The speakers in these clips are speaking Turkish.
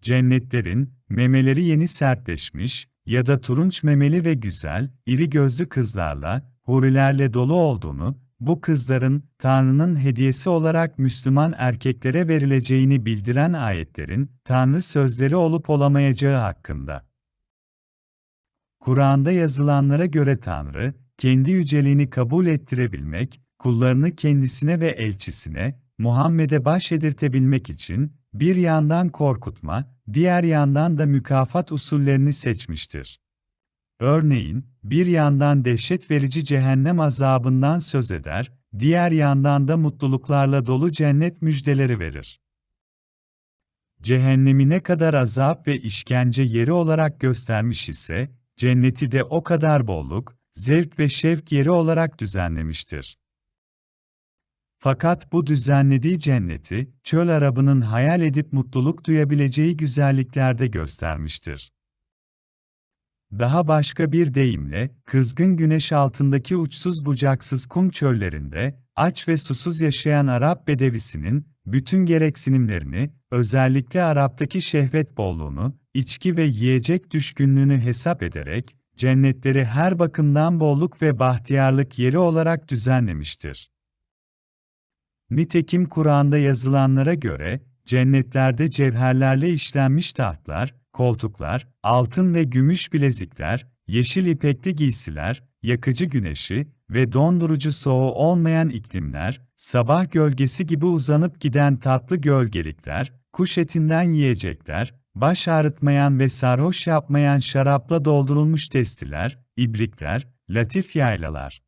Cennetlerin, memeleri yeni sertleşmiş ya da turunç memeli ve güzel, iri gözlü kızlarla, hurilerle dolu olduğunu, bu kızların, Tanrı'nın hediyesi olarak Müslüman erkeklere verileceğini bildiren ayetlerin, Tanrı sözleri olup olamayacağı hakkında. Kur'an'da yazılanlara göre Tanrı, kendi yüceliğini kabul ettirebilmek, kullarını kendisine ve elçisine, Muhammed'e bahşedirtebilmek için, bir yandan korkutma, diğer yandan da mükafat usullerini seçmiştir. Örneğin, bir yandan dehşet verici cehennem azabından söz eder, diğer yandan da mutluluklarla dolu cennet müjdeleri verir. Cehennemi ne kadar azap ve işkence yeri olarak göstermiş ise, cenneti de o kadar bolluk, zevk ve şevk yeri olarak düzenlemiştir. Fakat bu düzenlediği cenneti, çöl Arabının hayal edip mutluluk duyabileceği güzelliklerde göstermiştir. Daha başka bir deyimle, kızgın güneş altındaki uçsuz bucaksız kum çöllerinde, aç ve susuz yaşayan Arap bedevisinin, bütün gereksinimlerini, özellikle Arap'taki şehvet bolluğunu, içki ve yiyecek düşkünlüğünü hesap ederek, cennetleri her bakımdan bolluk ve bahtiyarlık yeri olarak düzenlemiştir. Nitekim Kur'an'da yazılanlara göre, cennetlerde cevherlerle işlenmiş tahtlar, koltuklar, altın ve gümüş bilezikler, yeşil ipekli giysiler, yakıcı güneşi ve dondurucu soğuğu olmayan iklimler, sabah gölgesi gibi uzanıp giden tatlı gölgelikler, kuş etinden yiyecekler, baş ağrıtmayan ve sarhoş yapmayan şarapla doldurulmuş testiler, ibrikler, latif yaylalar.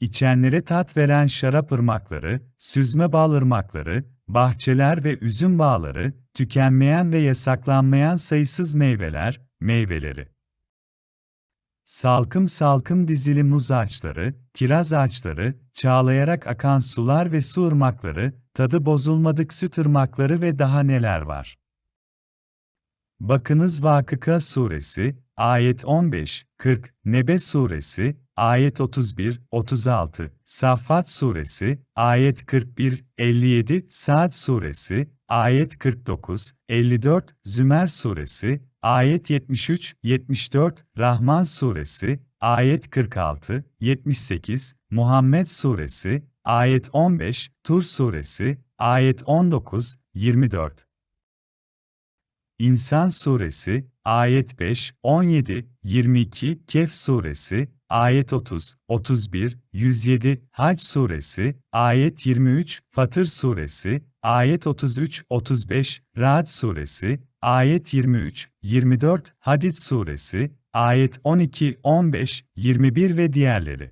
İçenlere tat veren şarap ırmakları, süzme bal ırmakları, bahçeler ve üzüm bağları, tükenmeyen ve yasaklanmayan sayısız meyveler, meyveleri. Salkım salkım dizili muz ağaçları, kiraz ağaçları, çağlayarak akan sular ve su ırmakları, tadı bozulmadık süt ırmakları ve daha neler var. Bakınız Vakıka Suresi, ayet 15, 40, Nebe Suresi, ayet 31, 36, Saffat Suresi, ayet 41, 57, Saad Suresi, ayet 49, 54, Zümer Suresi, ayet 73, 74, Rahman Suresi, ayet 46, 78, Muhammed Suresi, ayet 15, Tur Suresi, ayet 19, 24. İnsan Suresi, ayet 5, 17, 22, Kehf Suresi, ayet 30, 31, 107, Hac Suresi, ayet 23, Fatır Suresi, ayet 33, 35, Ra'd Suresi, ayet 23, 24, Hadid Suresi, ayet 12, 15, 21 ve diğerleri.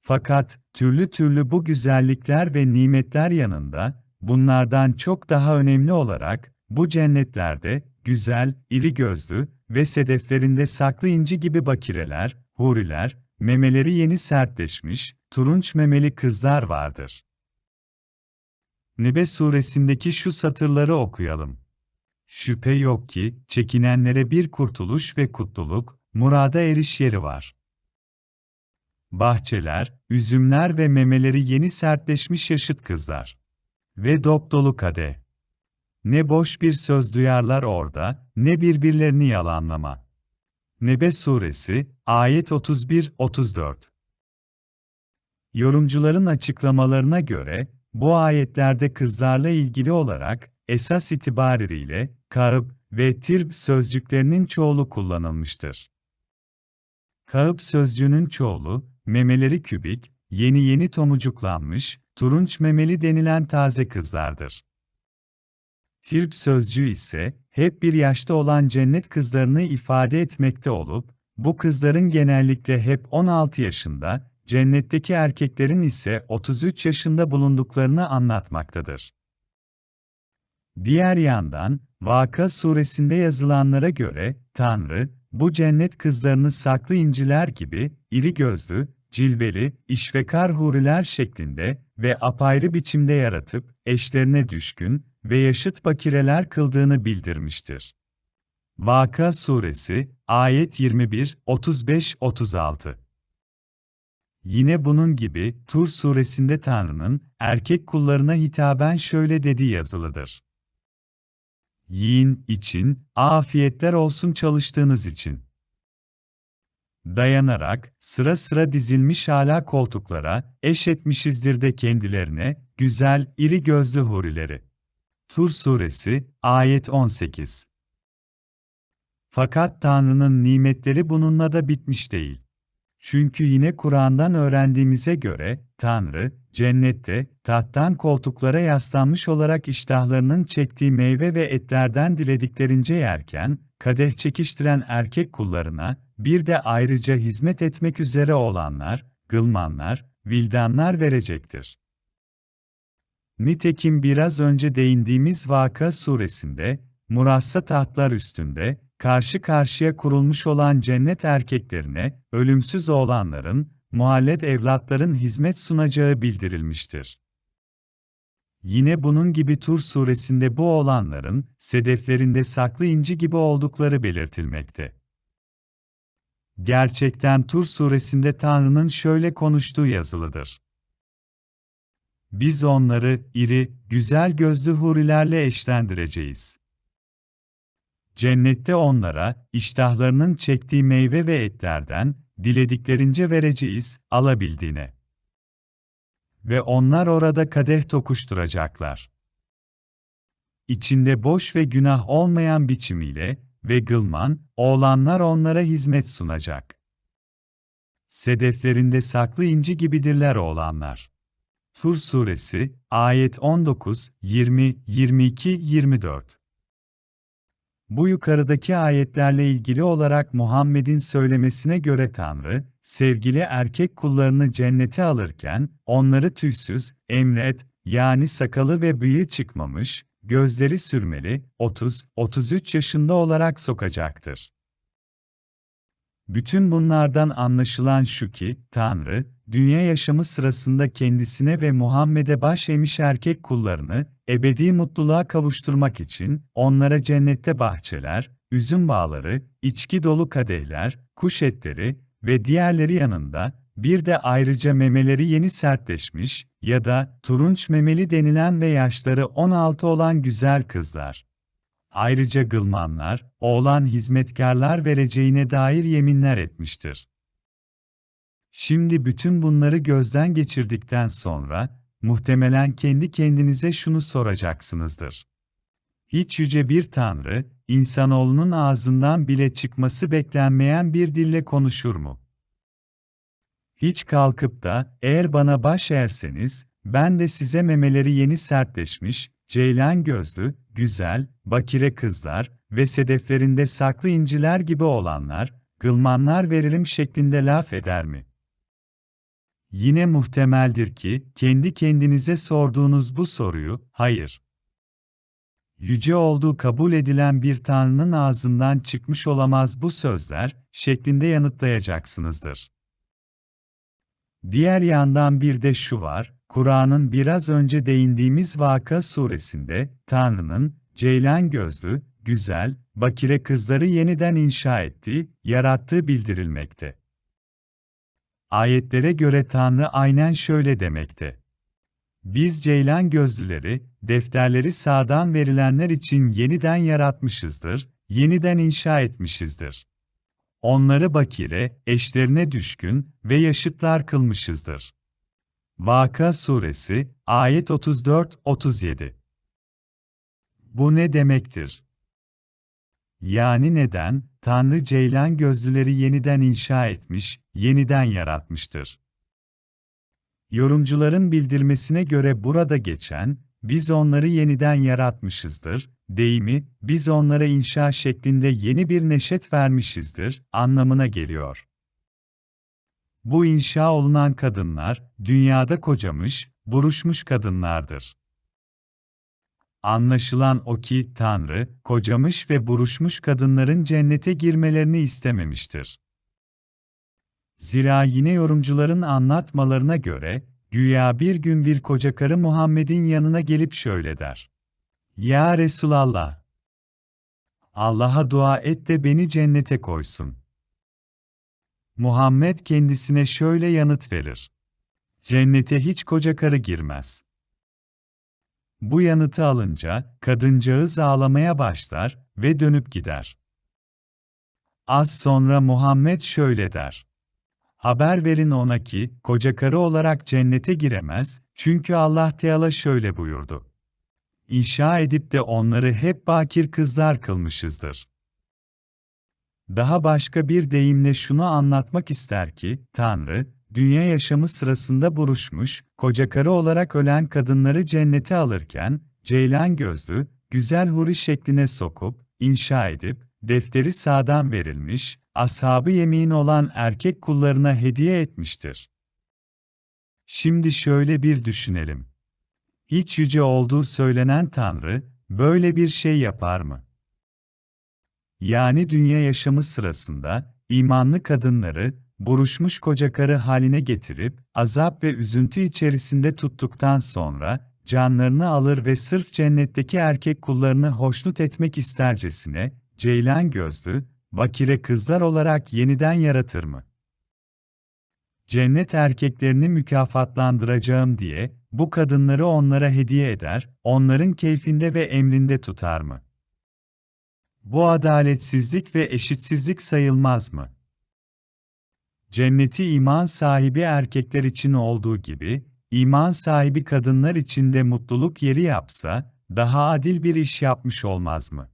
Fakat, türlü türlü bu güzellikler ve nimetler yanında, bunlardan çok daha önemli olarak, bu cennetlerde, güzel, iri gözlü ve sedeflerinde saklı inci gibi bakireler, huriler, memeleri yeni sertleşmiş, turunç memeli kızlar vardır. Nebe suresindeki şu satırları okuyalım. Şüphe yok ki, çekinenlere bir kurtuluş ve kutluluk, murada eriş yeri var. Bahçeler, üzümler ve memeleri yeni sertleşmiş yaşıt kızlar. Ve dop dolu kadeh. Ne boş bir söz duyarlar orada, ne birbirlerini yalanlama. Nebe Suresi, ayet 31-34 Yorumcuların açıklamalarına göre, bu ayetlerde kızlarla ilgili olarak, esas itibariyle, Kâb ve Tirb sözcüklerinin çoğulu kullanılmıştır. Kâb sözcüğünün çoğulu, memeleri kübik, yeni yeni tomucuklanmış, turunç memeli denilen taze kızlardır. Tirb sözcüğü ise, hep bir yaşta olan cennet kızlarını ifade etmekte olup, bu kızların genellikle hep 16 yaşında, cennetteki erkeklerin ise 33 yaşında bulunduklarını anlatmaktadır. Diğer yandan, Vaka suresinde yazılanlara göre, Tanrı, bu cennet kızlarını saklı inciler gibi, iri gözlü, cilveli, işvekar huriler şeklinde ve apayrı biçimde yaratıp, eşlerine düşkün, ve yaşıt bakireler kıldığını bildirmiştir. Vaka Suresi, ayet 21, 35-36 Yine bunun gibi, Tur suresinde Tanrı'nın, erkek kullarına hitaben şöyle dediği yazılıdır. Yiyin, için, afiyetler olsun çalıştığınız için. Dayanarak, sıra sıra dizilmiş hala koltuklara, eş etmişizdir de kendilerine, güzel, iri gözlü hurileri. Tur Suresi, Ayet 18 Fakat Tanrı'nın nimetleri bununla da bitmiş değil. Çünkü yine Kur'an'dan öğrendiğimize göre, Tanrı, cennette, tahttan koltuklara yaslanmış olarak iştahlarının çektiği meyve ve etlerden dilediklerince yerken, kadeh çekiştiren erkek kullarına, bir de ayrıca hizmet etmek üzere olanlar, gılmanlar, vildanlar verecektir. Nitekim biraz önce değindiğimiz Vaka suresinde, murassa tahtlar üstünde, karşı karşıya kurulmuş olan cennet erkeklerine, ölümsüz oğlanların, muhallet evlatların hizmet sunacağı bildirilmiştir. Yine bunun gibi Tur suresinde bu oğlanların, sedeflerinde saklı inci gibi oldukları belirtilmekte. Gerçekten Tur suresinde Tanrı'nın şöyle konuştuğu yazılıdır. Biz onları iri, güzel gözlü hurilerle eşlendireceğiz. Cennette onlara, iştahlarının çektiği meyve ve etlerden, dilediklerince vereceğiz, alabildiğine. Ve onlar orada kadeh tokuşturacaklar. İçinde boş ve günah olmayan biçimiyle, ve gılman, oğlanlar onlara hizmet sunacak. Sedeflerinde saklı inci gibidirler oğlanlar. Tur Suresi, ayet 19, 20, 22, 24 bu yukarıdaki ayetlerle ilgili olarak Muhammed'in söylemesine göre Tanrı, sevgili erkek kullarını cennete alırken, onları tüysüz, emret, yani sakalı ve bıyığı çıkmamış, gözleri sürmeli, 30-33 yaşında olarak sokacaktır. Bütün bunlardan anlaşılan şu ki, Tanrı, dünya yaşamı sırasında kendisine ve Muhammed'e baş emiş erkek kullarını, ebedi mutluluğa kavuşturmak için, onlara cennette bahçeler, üzüm bağları, içki dolu kadehler, kuş etleri ve diğerleri yanında, bir de ayrıca memeleri yeni sertleşmiş ya da turunç memeli denilen ve yaşları 16 olan güzel kızlar. Ayrıca gılmanlar, oğlan hizmetkarlar vereceğine dair yeminler etmiştir. Şimdi bütün bunları gözden geçirdikten sonra, muhtemelen kendi kendinize şunu soracaksınızdır. Hiç yüce bir tanrı, insanoğlunun ağzından bile çıkması beklenmeyen bir dille konuşur mu? Hiç kalkıp da, eğer bana baş erseniz, ben de size memeleri yeni sertleşmiş, ceylan gözlü, güzel, bakire kızlar ve sedeflerinde saklı inciler gibi olanlar, gılmanlar veririm şeklinde laf eder mi? Yine muhtemeldir ki, kendi kendinize sorduğunuz bu soruyu, hayır. Yüce olduğu kabul edilen bir Tanrı'nın ağzından çıkmış olamaz bu sözler, şeklinde yanıtlayacaksınızdır. Diğer yandan bir de şu var, Kur'an'ın biraz önce değindiğimiz Vaka suresinde, Tanrı'nın, ceylan gözlü, güzel, bakire kızları yeniden inşa ettiği, yarattığı bildirilmekte. Ayetlere göre Tanrı aynen şöyle demekte. Biz ceylan gözlüleri, defterleri sağdan verilenler için yeniden yaratmışızdır, yeniden inşa etmişizdir. Onları bakire, eşlerine düşkün ve yaşıtlar kılmışızdır. Vaka Suresi, ayet 34-37 Bu ne demektir? Yani neden, Tanrı ceylan gözlüleri yeniden inşa etmiş, yeniden yaratmıştır? Yorumcuların bildirmesine göre burada geçen, biz onları yeniden yaratmışızdır, deyimi, biz onlara inşa şeklinde yeni bir neşet vermişizdir, anlamına geliyor. Bu inşa olunan kadınlar, dünyada kocamış, buruşmuş kadınlardır. Anlaşılan o ki Tanrı, kocamış ve buruşmuş kadınların cennete girmelerini istememiştir. Zira yine yorumcuların anlatmalarına göre, güya bir gün bir koca karı Muhammed'in yanına gelip şöyle der. Ya Resulallah! Allah'a dua et de beni cennete koysun. Muhammed kendisine şöyle yanıt verir. Cennete hiç koca karı girmez. Bu yanıtı alınca, kadıncağız ağlamaya başlar ve dönüp gider. Az sonra Muhammed şöyle der. Haber verin ona ki, koca karı olarak cennete giremez, çünkü Allah Teala şöyle buyurdu. İnşa edip de onları hep bakir kızlar kılmışızdır. Daha başka bir deyimle şunu anlatmak ister ki, Tanrı, dünya yaşamı sırasında buruşmuş, koca karı olarak ölen kadınları cennete alırken, ceylan gözlü, güzel huri şekline sokup, inşa edip, defteri sağdan verilmiş, ashabı yemin olan erkek kullarına hediye etmiştir. Şimdi şöyle bir düşünelim. Hiç yüce olduğu söylenen Tanrı, böyle bir şey yapar mı? Yani dünya yaşamı sırasında, imanlı kadınları, buruşmuş koca karı haline getirip, azap ve üzüntü içerisinde tuttuktan sonra, canlarını alır ve sırf cennetteki erkek kullarını hoşnut etmek istercesine, ceylan gözlü, bakire kızlar olarak yeniden yaratır mı? Cennet erkeklerini mükafatlandıracağım diye, bu kadınları onlara hediye eder, onların keyfinde ve emrinde tutar mı? Bu adaletsizlik ve eşitsizlik sayılmaz mı? Cenneti iman sahibi erkekler için olduğu gibi, iman sahibi kadınlar için de mutluluk yeri yapsa, daha adil bir iş yapmış olmaz mı?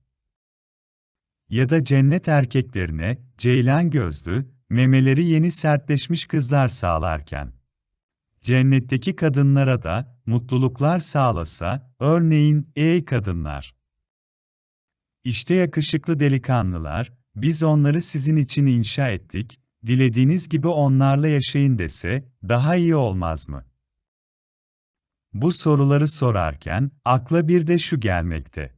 Ya da cennet erkeklerine, ceylan gözlü, memeleri yeni sertleşmiş kızlar sağlarken, cennetteki kadınlara da mutluluklar sağlasa, örneğin ey kadınlar. İşte yakışıklı delikanlılar, biz onları sizin için inşa ettik, dilediğiniz gibi onlarla yaşayın dese, daha iyi olmaz mı? Bu soruları sorarken, akla bir de şu gelmekte.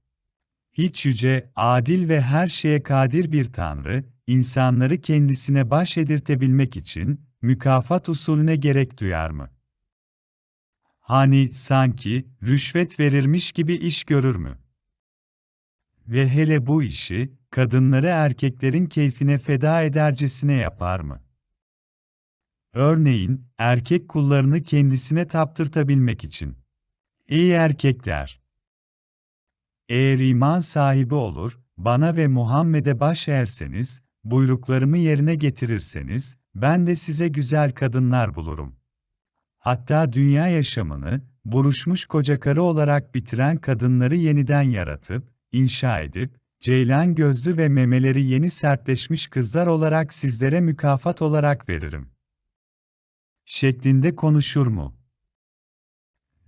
Hiç yüce, adil ve her şeye kadir bir Tanrı, insanları kendisine baş edirtebilmek için, mükafat usulüne gerek duyar mı? Hani, sanki, rüşvet verirmiş gibi iş görür mü? Ve hele bu işi, kadınları erkeklerin keyfine feda edercesine yapar mı? Örneğin, erkek kullarını kendisine taptırtabilmek için. Ey erkekler! Eğer iman sahibi olur, bana ve Muhammed'e baş erseniz, buyruklarımı yerine getirirseniz, ben de size güzel kadınlar bulurum. Hatta dünya yaşamını, buruşmuş koca karı olarak bitiren kadınları yeniden yaratıp, inşa edip, ceylan gözlü ve memeleri yeni sertleşmiş kızlar olarak sizlere mükafat olarak veririm. Şeklinde konuşur mu?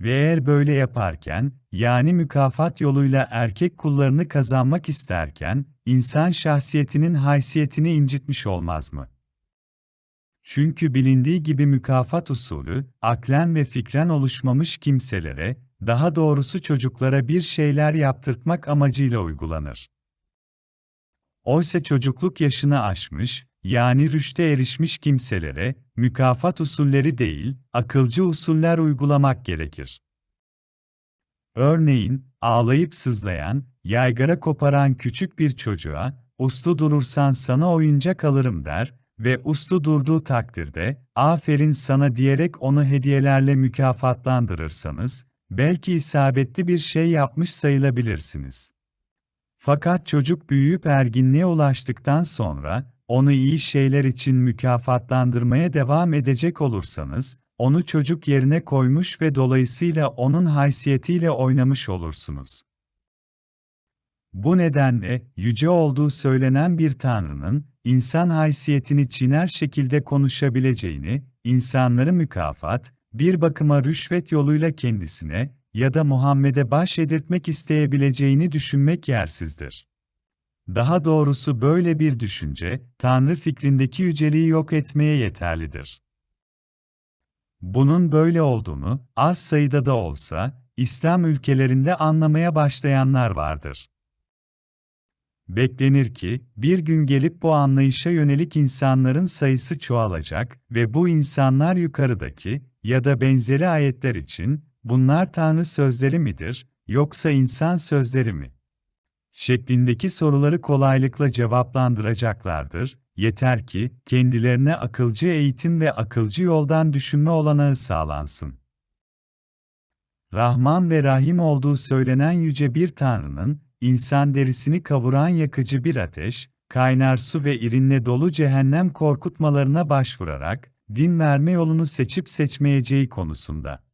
Ve eğer böyle yaparken, yani mükafat yoluyla erkek kullarını kazanmak isterken, insan şahsiyetinin haysiyetini incitmiş olmaz mı? Çünkü bilindiği gibi mükafat usulü, aklen ve fikren oluşmamış kimselere, daha doğrusu çocuklara bir şeyler yaptırtmak amacıyla uygulanır. Oysa çocukluk yaşını aşmış, yani rüşte erişmiş kimselere, mükafat usulleri değil, akılcı usuller uygulamak gerekir. Örneğin, ağlayıp sızlayan, yaygara koparan küçük bir çocuğa, uslu durursan sana oyuncak alırım der ve uslu durduğu takdirde, aferin sana diyerek onu hediyelerle mükafatlandırırsanız, belki isabetli bir şey yapmış sayılabilirsiniz. Fakat çocuk büyüyüp erginliğe ulaştıktan sonra, onu iyi şeyler için mükafatlandırmaya devam edecek olursanız, onu çocuk yerine koymuş ve dolayısıyla onun haysiyetiyle oynamış olursunuz. Bu nedenle, yüce olduğu söylenen bir Tanrı'nın, insan haysiyetini çiner şekilde konuşabileceğini, insanları mükafat, bir bakıma rüşvet yoluyla kendisine ya da Muhammed'e baş edirtmek isteyebileceğini düşünmek yersizdir. Daha doğrusu böyle bir düşünce, Tanrı fikrindeki yüceliği yok etmeye yeterlidir. Bunun böyle olduğunu, az sayıda da olsa, İslam ülkelerinde anlamaya başlayanlar vardır. Beklenir ki, bir gün gelip bu anlayışa yönelik insanların sayısı çoğalacak ve bu insanlar yukarıdaki ya da benzeri ayetler için, bunlar Tanrı sözleri midir, yoksa insan sözleri mi? şeklindeki soruları kolaylıkla cevaplandıracaklardır, yeter ki kendilerine akılcı eğitim ve akılcı yoldan düşünme olanağı sağlansın. Rahman ve Rahim olduğu söylenen yüce bir Tanrı'nın, insan derisini kavuran yakıcı bir ateş, kaynar su ve irinle dolu cehennem korkutmalarına başvurarak, din verme yolunu seçip seçmeyeceği konusunda.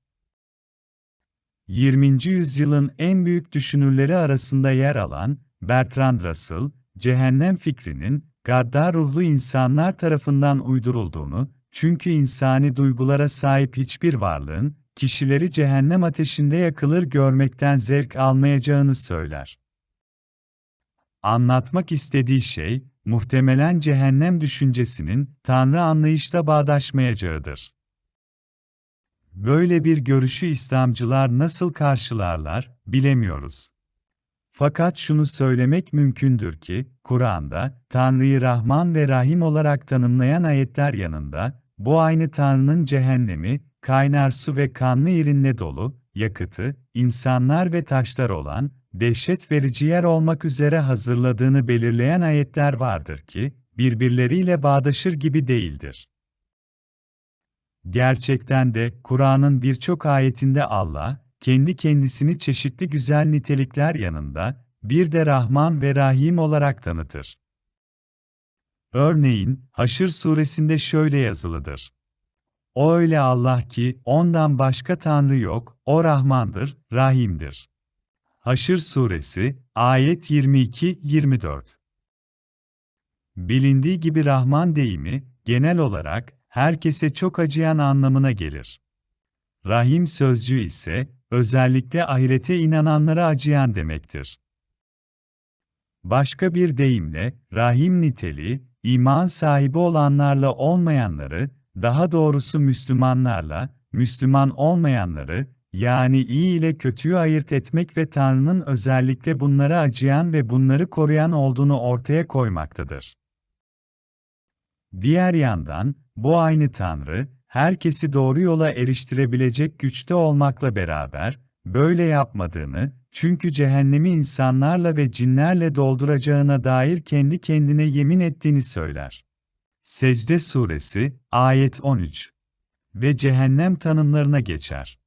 20. yüzyılın en büyük düşünürleri arasında yer alan Bertrand Russell, cehennem fikrinin gaddar ruhlu insanlar tarafından uydurulduğunu, çünkü insani duygulara sahip hiçbir varlığın kişileri cehennem ateşinde yakılır görmekten zevk almayacağını söyler. Anlatmak istediği şey, muhtemelen cehennem düşüncesinin Tanrı anlayışla bağdaşmayacağıdır. Böyle bir görüşü İslamcılar nasıl karşılarlar, bilemiyoruz. Fakat şunu söylemek mümkündür ki, Kur'an'da, Tanrı'yı Rahman ve Rahim olarak tanımlayan ayetler yanında, bu aynı Tanrı'nın cehennemi, kaynar su ve kanlı irinle dolu, yakıtı, insanlar ve taşlar olan, dehşet verici yer olmak üzere hazırladığını belirleyen ayetler vardır ki, birbirleriyle bağdaşır gibi değildir. Gerçekten de Kur'an'ın birçok ayetinde Allah, kendi kendisini çeşitli güzel nitelikler yanında, bir de Rahman ve Rahim olarak tanıtır. Örneğin, Haşr suresinde şöyle yazılıdır. O öyle Allah ki, ondan başka Tanrı yok, o Rahmandır, Rahim'dir. Haşr suresi, ayet 22-24 Bilindiği gibi Rahman deyimi, genel olarak, herkese çok acıyan anlamına gelir. Rahim sözcüğü ise, özellikle ahirete inananlara acıyan demektir. Başka bir deyimle, rahim niteliği, iman sahibi olanlarla olmayanları, daha doğrusu Müslümanlarla, Müslüman olmayanları, yani iyi ile kötüyü ayırt etmek ve Tanrı'nın özellikle bunlara acıyan ve bunları koruyan olduğunu ortaya koymaktadır. Diğer yandan, bu aynı Tanrı, herkesi doğru yola eriştirebilecek güçte olmakla beraber, böyle yapmadığını, çünkü cehennemi insanlarla ve cinlerle dolduracağına dair kendi kendine yemin ettiğini söyler. Secde Suresi, ayet 13 ve cehennem tanımlarına geçer.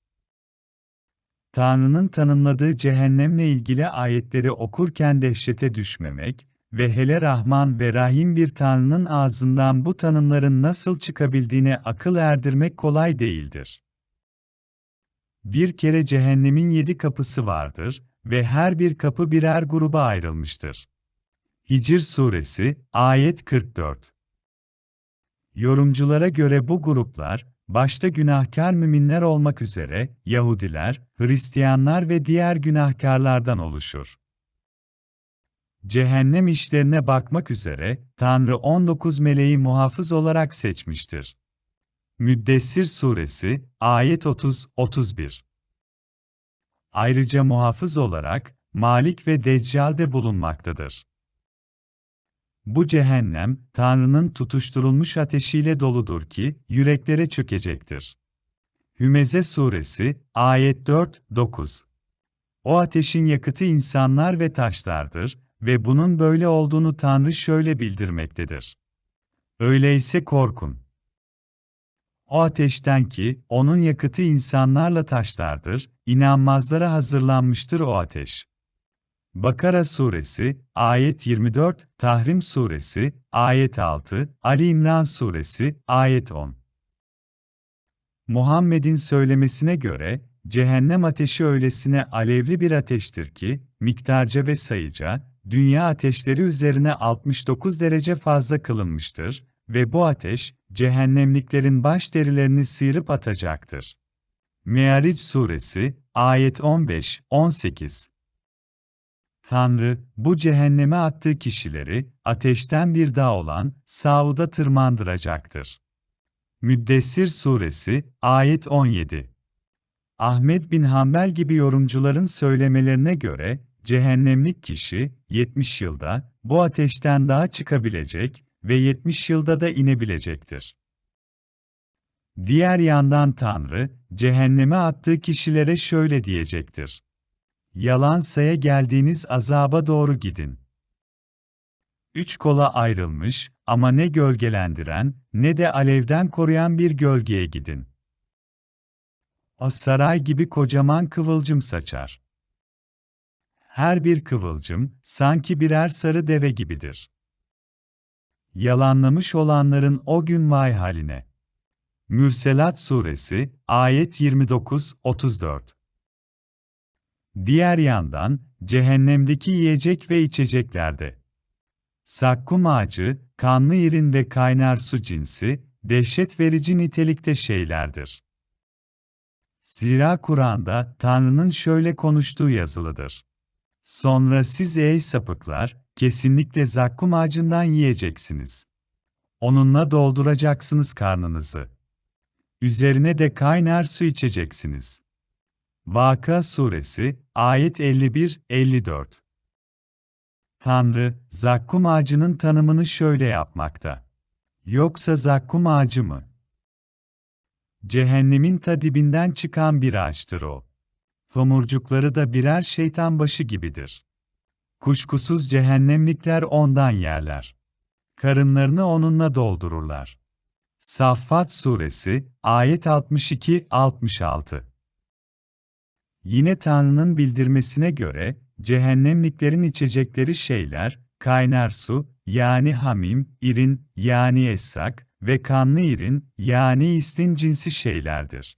Tanrı'nın tanımladığı cehennemle ilgili ayetleri okurken dehşete düşmemek ve hele Rahman ve Rahim bir Tanrı'nın ağzından bu tanımların nasıl çıkabildiğine akıl erdirmek kolay değildir. Bir kere cehennemin yedi kapısı vardır ve her bir kapı birer gruba ayrılmıştır. Hicr Suresi, ayet 44 Yorumculara göre bu gruplar, başta günahkar müminler olmak üzere, Yahudiler, Hristiyanlar ve diğer günahkarlardan oluşur. Cehennem işlerine bakmak üzere, Tanrı 19 meleği muhafız olarak seçmiştir. Müddessir Suresi, ayet 30-31 Ayrıca muhafız olarak, Malik ve Deccal de bulunmaktadır. Bu cehennem, Tanrı'nın tutuşturulmuş ateşiyle doludur ki, yüreklere çökecektir. Hümeze Suresi, ayet 4-9 O ateşin yakıtı insanlar ve taşlardır ve bunun böyle olduğunu Tanrı şöyle bildirmektedir. Öyleyse korkun. O ateşten ki, onun yakıtı insanlarla taşlardır, inanmazlara hazırlanmıştır o ateş. Bakara Suresi, ayet 24, Tahrim Suresi, ayet 6, Ali İmran Suresi, ayet 10. Muhammed'in söylemesine göre, cehennem ateşi öylesine alevli bir ateştir ki, miktarca ve sayıca, dünya ateşleri üzerine 69 derece fazla kılınmıştır ve bu ateş, cehennemliklerin baş derilerini sıyırıp atacaktır. Mearic Suresi, ayet 15-18 Tanrı, bu cehenneme attığı kişileri, ateşten bir dağ olan, Saud'a tırmandıracaktır. Müddessir Suresi, ayet 17 Ahmet bin Hanbel gibi yorumcuların söylemelerine göre, cehennemlik kişi, 70 yılda, bu ateşten daha çıkabilecek ve 70 yılda da inebilecektir. Diğer yandan Tanrı, cehenneme attığı kişilere şöyle diyecektir. Yalan saya geldiğiniz azaba doğru gidin. Üç kola ayrılmış ama ne gölgelendiren ne de alevden koruyan bir gölgeye gidin. O saray gibi kocaman kıvılcım saçar. Her bir kıvılcım, sanki birer sarı deve gibidir. Yalanlamış olanların o gün vay haline. Mürselat Suresi, ayet 29-34 Diğer yandan, cehennemdeki yiyecek ve içeceklerde. Sakkum ağacı, kanlı irin ve kaynar su cinsi, dehşet verici nitelikte şeylerdir. Zira Kur'an'da Tanrı'nın şöyle konuştuğu yazılıdır. Sonra siz ey sapıklar, kesinlikle zakkum ağacından yiyeceksiniz. Onunla dolduracaksınız karnınızı. Üzerine de kaynar su içeceksiniz. Vaka Suresi, ayet 51-54 Tanrı, zakkum ağacının tanımını şöyle yapmakta. Yoksa zakkum ağacı mı? Cehennemin ta dibinden çıkan bir ağaçtır o. Tomurcukları da birer şeytan başı gibidir. Kuşkusuz cehennemlikler ondan yerler. Karınlarını onunla doldururlar. Saffat Suresi, ayet 62-66 Yine Tanrı'nın bildirmesine göre, cehennemliklerin içecekleri şeyler, kaynar su, yani hamim, irin, yani essak ve kanlı irin, yani istin cinsi şeylerdir.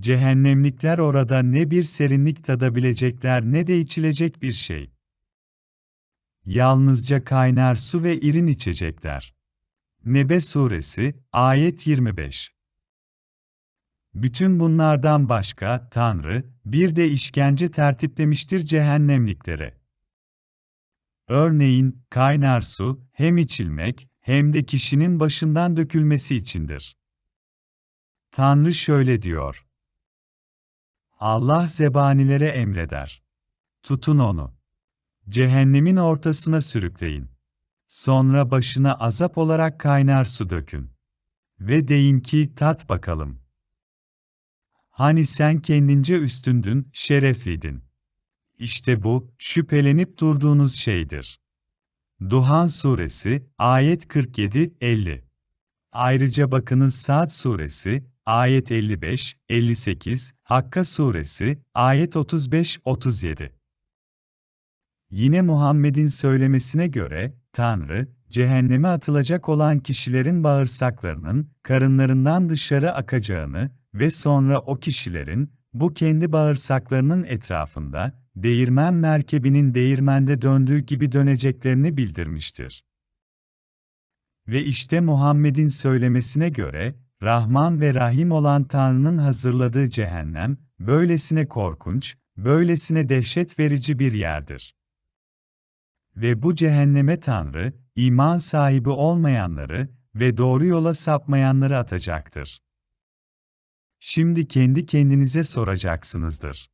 Cehennemlikler orada ne bir serinlik tadabilecekler ne de içilecek bir şey. Yalnızca kaynar su ve irin içecekler. Nebe Suresi, ayet 25 Bütün bunlardan başka, Tanrı, bir de işkence tertiplemiştir cehennemliklere. Örneğin, kaynar su, hem içilmek, hem de kişinin başından dökülmesi içindir. Tanrı şöyle diyor. Allah zebanilere emreder. Tutun onu. Cehennemin ortasına sürükleyin. Sonra başına azap olarak kaynar su dökün. Ve deyin ki tat bakalım. Hani sen kendince üstündün, şerefliydin. İşte bu, şüphelenip durduğunuz şeydir. Duhan Suresi, ayet 47-50 Ayrıca bakınız Saat Suresi, ayet 55, 58, Hakka suresi, ayet 35-37. Yine Muhammed'in söylemesine göre, Tanrı, cehenneme atılacak olan kişilerin bağırsaklarının, karınlarından dışarı akacağını ve sonra o kişilerin, bu kendi bağırsaklarının etrafında, değirmen merkebinin değirmende döndüğü gibi döneceklerini bildirmiştir. Ve işte Muhammed'in söylemesine göre, Rahman ve Rahim olan Tanrı'nın hazırladığı cehennem, böylesine korkunç, böylesine dehşet verici bir yerdir. Ve bu cehenneme Tanrı, iman sahibi olmayanları ve doğru yola sapmayanları atacaktır. Şimdi kendi kendinize soracaksınızdır.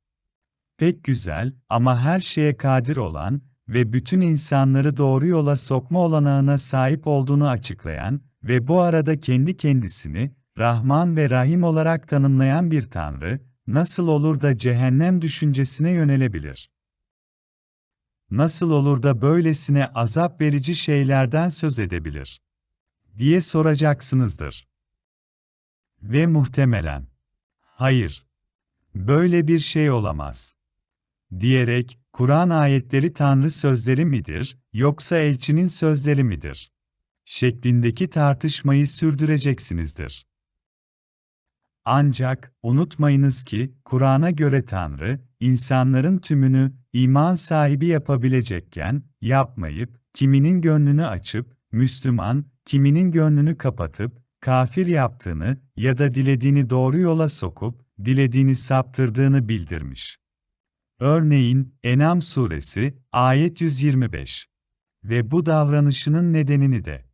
Pek güzel ama her şeye kadir olan ve bütün insanları doğru yola sokma olanağına sahip olduğunu açıklayan ve bu arada kendi kendisini Rahman ve Rahim olarak tanımlayan bir Tanrı, nasıl olur da cehennem düşüncesine yönelebilir? Nasıl olur da böylesine azap verici şeylerden söz edebilir? diye soracaksınızdır. Ve muhtemelen, hayır, böyle bir şey olamaz. Diyerek, Kur'an ayetleri Tanrı sözleri midir, yoksa elçinin sözleri midir? şeklindeki tartışmayı sürdüreceksinizdir. Ancak unutmayınız ki Kur'an'a göre Tanrı insanların tümünü iman sahibi yapabilecekken yapmayıp kiminin gönlünü açıp Müslüman, kiminin gönlünü kapatıp kafir yaptığını ya da dilediğini doğru yola sokup dilediğini saptırdığını bildirmiş. Örneğin Enam suresi ayet 125 ve bu davranışının nedenini de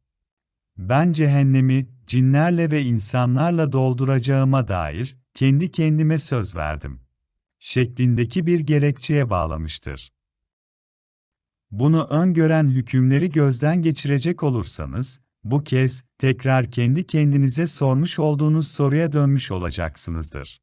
ben cehennemi cinlerle ve insanlarla dolduracağıma dair kendi kendime söz verdim. şeklindeki bir gerekçeye bağlamıştır. Bunu öngören hükümleri gözden geçirecek olursanız, bu kez tekrar kendi kendinize sormuş olduğunuz soruya dönmüş olacaksınızdır.